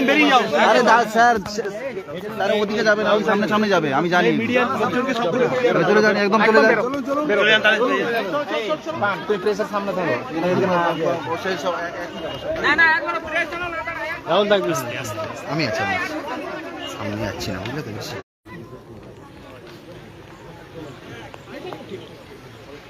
একদম বেরিয়ে যাও। আরে দা স্যার স্যার ওদিকে যাবে না ওই সামনে সামনে যাবে আমি জানি। মিডিয়ার লোকজনকে সব করে চলে যান একদম চলে যান চলে যান তাহলে। তুই প্রেসের সামনে থাকো। সেই সব আমি আছি আমি আছি। সামনে আছি না বুঝলে তো বেশি এই দেখ দাও,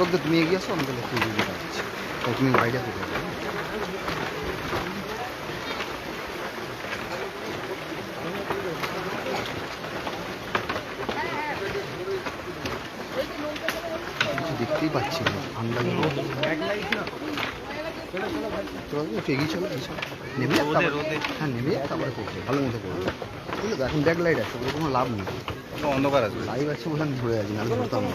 রোদ্দ তুমি এগিয়ে আসো আমি তাহলে একটু এগিয়ে যাচ্ছি তো তুমি আইডিয়া করবে কিছু দেখতেই পাচ্ছি না ঠান্ডা এগিয়ে চলো তারপর- হ্যাঁ নেবে তারপরে করছে ভালো মতো করবে বুঝলো তো এখন ব্যাক লাইট আছে কোনো লাভ নেই। অন্ধকার আছে। লাইভ আছে বলে আমি ধরে আছি নাহলে ধরতাম না।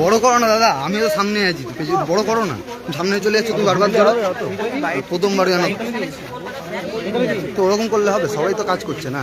বড় করো না, দাদা, আমি তো সামনে আছি বড় করো না। সামনে চলে যাচ্ছ তুমি বারবার ধরো। প্রথমবার জানো তো ওরকম করলে হবে, সবাই তো কাজ করছে না।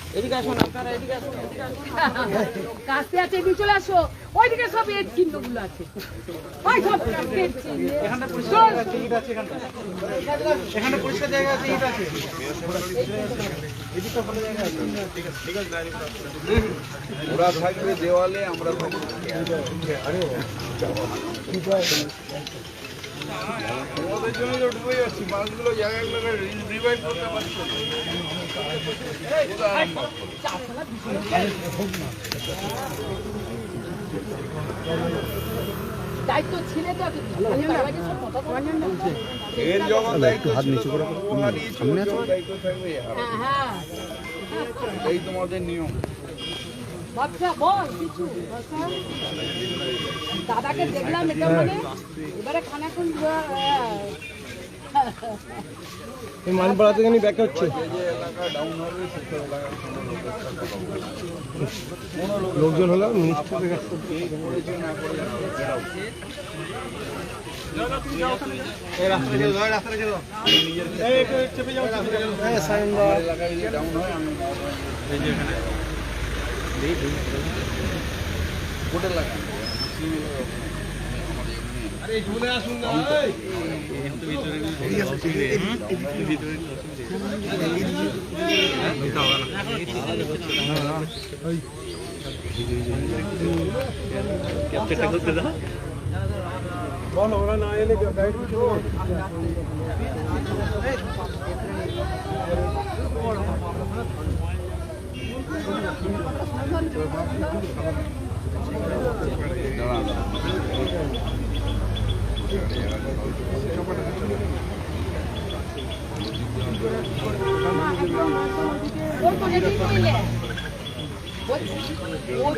আছে। এদিকে চলে আসো। ওইদিকে সব এর চিহ্নগুলো আছে। ওই সব এর চিহ্ন। চল। এখানে পরিষ্কার জায়গা আছে ইট আছে। ওরা থাকবে দেওয়ালে আমরা থাকব। তোমাদের জন্য তো ডুবে যাচ্ছি মাছগুলো জায়গাগুলো রিভাইভ করতে পারছি। দায়িত্ব তো। এর যখন হ্যাঁ হ্যাঁ তোমাদের নিয়ম বাচ্চা বল কিছু। দাদাকে দেখলাম এটা মানে এবারে খানাকুন এই মানপাড়া থেকে ব্যাক হচ্ছে। লোকজন হলো মিনিস্টারের কাছে রাস্তা ছেড়ে দাও বলো ওরা না এলে গাইড কিছু ওর কোনে দিন নিলে ওর- ওর-